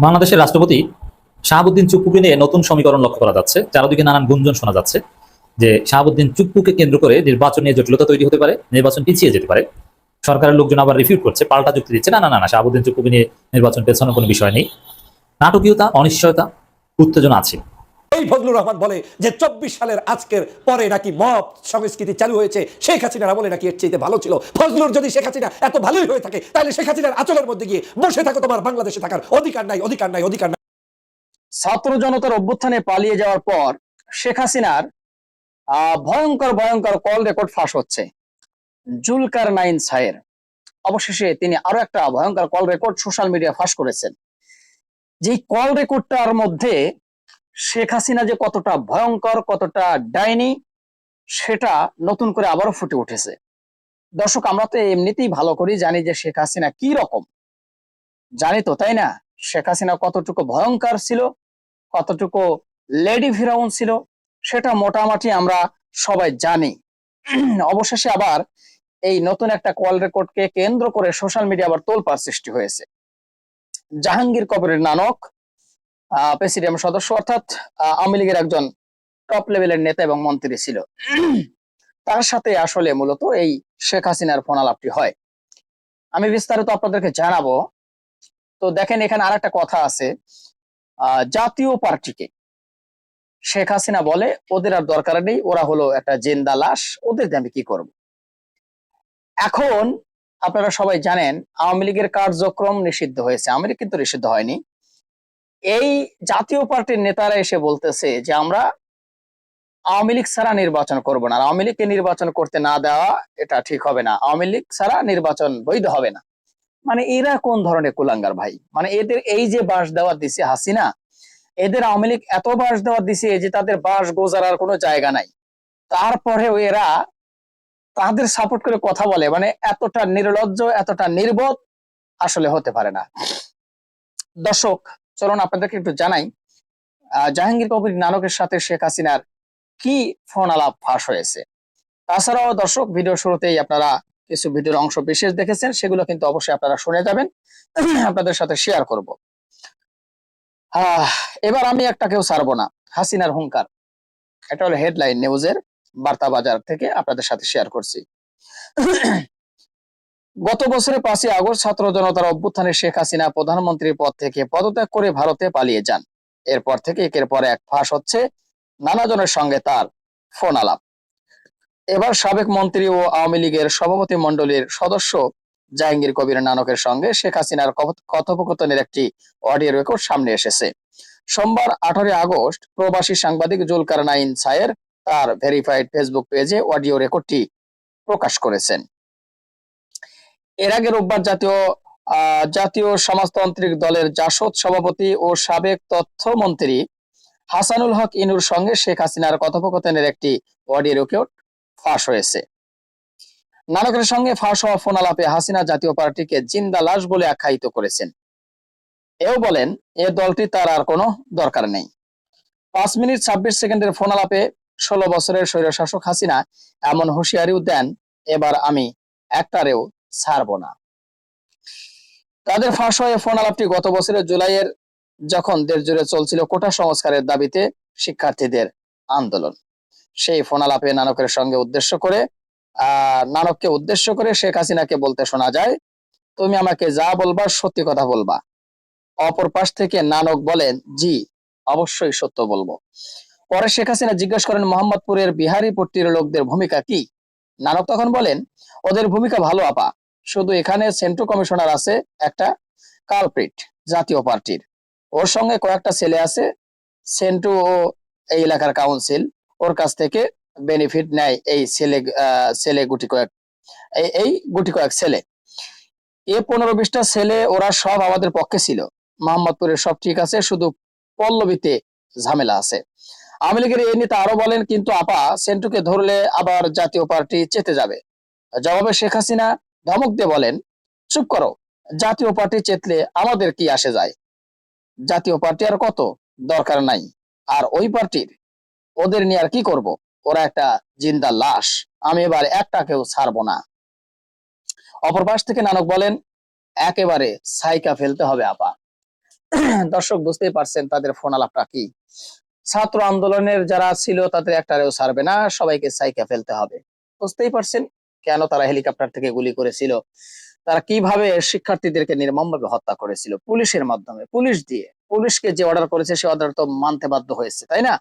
বাংলাদেশের রাষ্ট্রপতি শাহাবুদ্দিন চুপ্পুকে নিয়ে নতুন সমীকরণ লক্ষ্য করা যাচ্ছে। চারদিকে নানান গুঞ্জন শোনা যাচ্ছে। যে শাহাবুদ্দিন চুপ্পুকে কেন্দ্র করে নির্বাচন নিয়ে জটিলতা তৈরি হতে পারে, নির্বাচন পিছিয়ে যেতে পারে। সরকারের লোকজন আবার রিফিউট করছে, পাল্টা যুক্তি দিচ্ছে। না না না না, শাহাবুদ্দিন চুপ্পুকে নিয়ে নির্বাচন পেছানোর কোনো বিষয় নেই। নাটকীয়তা, অনিশ্চয়তা, উত্তেজনা আছে। এই ফজলুর রহমান বলে যে চব্বিশ সালের আজকের পরে নাকি মব সংস্কৃতি চালু হয়েছে, শেখ হাসিনারা বলে নাকি এর চাইতে ভালো ছিল। ফজলুর যদি শেখ হাসিনা এত ভালোই হয়ে থাকে, তাহলে শেখ হাসিনার আচলের মধ্যে গিয়ে বসে থাকো তোমার বাংলাদেশে থাকার অধিকার নাই অধিকার নাই অধিকার নাই। ছাত্র জনতার অভ্যুত্থানে পালিয়ে যাওয়ার পর শেখ হাসিনার ভয়ঙ্কর ভয়ঙ্কর কল রেকর্ড ফাঁস হচ্ছে। জুলকার নাইন সায়ের অবশেষে তিনি আরও একটা ভয়ঙ্কর কল রেকর্ড সোশ্যাল মিডিয়া ফাঁস করেছেন। যে কল রেকর্ডটার মধ্যে শেখ হাসিনা যে কতটা ভয়ঙ্কর, কতটা ডাইনি, সেটা নতুন করে আবারও ফুটে উঠেছে। দর্শক, আমরা তো এমনিতেই ভালো করি জানি যে শেখ হাসিনা কি রকম। জানি তো, তাই না? শেখ হাসিনা কতটুকু ভয়ঙ্কর ছিল, কতটুকু লেডি ফিরাউন ছিল, সেটা মোটামুটি আমরা সবাই জানি। অবশেষে আবার এই নতুন একটা কল রেকর্ডকে কেন্দ্র করে সোশ্যাল মিডিয়া আবার তোলপাড় সৃষ্টি হয়েছে। জাহাঙ্গীর কবরের নানক প্রেসিডিয়াম সদস্য অর্থাৎ আওয়ামী লীগের একজন টপ লেভেলের নেতা এবং মন্ত্রী ছিল। তার সাথে আসলে মূলত এই শেখ হাসিনার ফোন আলাপটি হয়। আমি বিস্তারিত আপনাদেরকে জানাব। তো দেখেন, এখানে আর একটা কথা আছে। জাতীয় পার্টিকে শেখ হাসিনা বলে, ওদের আর দরকার নেই, ওরা হলো একটা জেন্দা লাশ ওদের আমি কি করব? এখন আপনারা সবাই জানেন, আওয়ামী লীগের কার্যক্রম নিষিদ্ধ হয়েছে। আওয়ামী লীগ কিন্তু নিষিদ্ধ হয়নি। এই জাতীয় পার্টির নেতারা এসে বলতেছে যে আমরা আওয়ামী লীগ ছাড়া নির্বাচন করব না। আওয়ামী লীগকে নির্বাচন করতে না দেওয়া এটা ঠিক হবে না। আওয়ামী লীগ ছাড়া নির্বাচন বৈধ হবে না। মানে এরা কোন ধরনের কুলাঙ্গার ভাই? মানে এদের এই যে বাস দেওয়া দিছে হাসিনা, এদের আওয়ামী লীগ এত বাস দেওয়া দিছে যে তাদের বাস গোজারার কোনো জায়গা নাই। তারপরেও এরা তাদের সাপোর্ট করে কথা বলে। মানে এতটা নির্লজ্জ, এতটা নির্বোধ আসলে হতে পারে না। দর্শক চলুন আপনাদেরকে একটু জানাই জাহাঙ্গীর কবির নানকের সাথে শেখ হাসিনার কি ফোন আলাপ ফাঁস হয়েছে? তাছাড়াও দর্শক ভিডিও শুরুতেই আপনারা কিছু ভিডিওর অংশ বিশেষ দেখেছেন, সেগুলো কিন্তু অবশ্যই আপনারা শুনে যাবেন, আপনাদের সাথে শেয়ার করব। এবার আমি একটা কেউ ছাড়বো না, হাসিনার হুঙ্কার। এটা হলো হেডলাইন নিউজের বার্তা বাজার থেকে আপনাদের সাথে শেয়ার করছি। গত বছরের পাঁচই আগস্ট ছাত্র জনতার অভ্যুত্থানে শেখ হাসিনা প্রধানমন্ত্রীর পদ থেকে পদত্যাগ করে ভারতে পালিয়ে যান। এরপর থেকে একের পর এক ফাঁস হচ্ছে নানাজনের সঙ্গে তার ফোন আলাপ। এবার সাবেক মন্ত্রী ও আওয়ামী লীগের সভাপতি মণ্ডলীর সদস্য জাহাঙ্গীর কবির নানকের সঙ্গে শেখ হাসিনার কথ- কথোপকথনের একটি অডিও রেকর্ড সামনে এসেছে। সোমবার আঠারোই আগস্ট প্রবাসী সাংবাদিক জুলকার নাইন সায়ের তার ভেরিফাইড ফেসবুক পেজে অডিও রেকর্ডটি প্রকাশ করেছেন। এর আগে রোববার জাতীয় জাতীয় সমাজতান্ত্রিক দলের জাসদ সভাপতি ও সাবেক তথ্যমন্ত্রী হাসানুল হক ইনুর সঙ্গে শেখ হাসিনার কথোপকথনের একটি অডিও রেকর্ড ফাঁস হয়েছে। নানকের সঙ্গে ফাঁস হওয়া ফোন আলাপে হাসিনা জাতীয় পার্টিকে জিন্দা লাশ বলে আখ্যায়িত করেছেন। এও বলেন, এ দলটি তার আর কোনো দরকার নেই। পাঁচ মিনিট ছাব্বিশ সেকেন্ডের ফোন আলাপে ষোলো বছরের স্বৈরশাসক হাসিনা এমন হুঁশিয়ারিও দেন, এবার আমি একটারেও ছাড়বো না। তাদের ফাঁস হয়ে ফোন আলাপটি গত বছরের জুলাইয়ের যখন দেশ জুড়ে চলছিল কোটা সংস্কারের দাবিতে শিক্ষার্থীদের আন্দোলন। সেই ফোন আলাপে নানকের সঙ্গে উদ্দেশ্য করে, আহ, নানককে উদ্দেশ্য করে শেখ হাসিনাকে বলতে শোনা যায়, তুমি আমাকে যা বলবা সত্যি কথা বলবা। অপর পাশ থেকে নানক বলেন, জি, অবশ্যই সত্য বলব। পরে শেখ হাসিনা জিজ্ঞেস করেন, মোহাম্মদপুরের বিহারি পট্টির লোকদের ভূমিকা কি? নানক তখন বলেন, ওদের ভূমিকা ভালো, আপা। শুধু এখানে সেন্ট্রো কমিশনার আছে একটা কালপ্রিট জাতীয় পার্টির। ওর সঙ্গে কয়েকটা ছেলে আছে সেন্টু ও এই এলাকার কাউন্সিল। ওর কাছ থেকে বেনিফিট নেয় এই ছেলে ছেলে গুটি কয়েক এই গুটি কয়েক ছেলে। এ পনেরো বিশটা ছেলে, ওরা সব আমাদের পক্ষে ছিল। মোহাম্মদপুরের সব ঠিক আছে, শুধু পল্লবীতে ঝামেলা আছে। আওয়ামী লীগের এই নেতা আরও বলেন, কিন্তু আপা, সেন্টুকে ধরলে আবার জাতীয় পার্টি চেতে যাবে। জবাবে শেখ হাসিনা ধমক দিয়ে বলেন, চুপ করো, জাতীয় পার্টি চেতলে আমাদের কি আসে যায়? জাতীয় পার্টি আর কত দরকার নাই। আর ওই পার্টির, ওদের নিয়ে আর কি করব? ওরা একটা জিন্দা লাশ, আমি এবার একটাকেও ছাড়বো না। অপর পাশ থেকে নানক বলেন, একেবারে সাইকা ফেলতে হবে আপা। দর্শক, বুঝতেই পারছেন তাদের ফোন আলাপটা কি। ছাত্র আন্দোলনের যারা ছিল, তাদের একটারেও সারবে না। সবাইকে সাইকা ফেলতে হবে। বুঝতেই পারছেন কেন তারা হেলিকপ্টার থেকে গুলি করেছিল? তারা কীভাবে শিক্ষার্থীদেরকে নির্মমভাবে হত্যা করেছিল? পুলিশের মাধ্যমে, পুলিশ দিয়ে। পুলিশকে যে অর্ডার করেছে, সে অর্ডার তো মানতে বাধ্য হয়েছে, তাই না?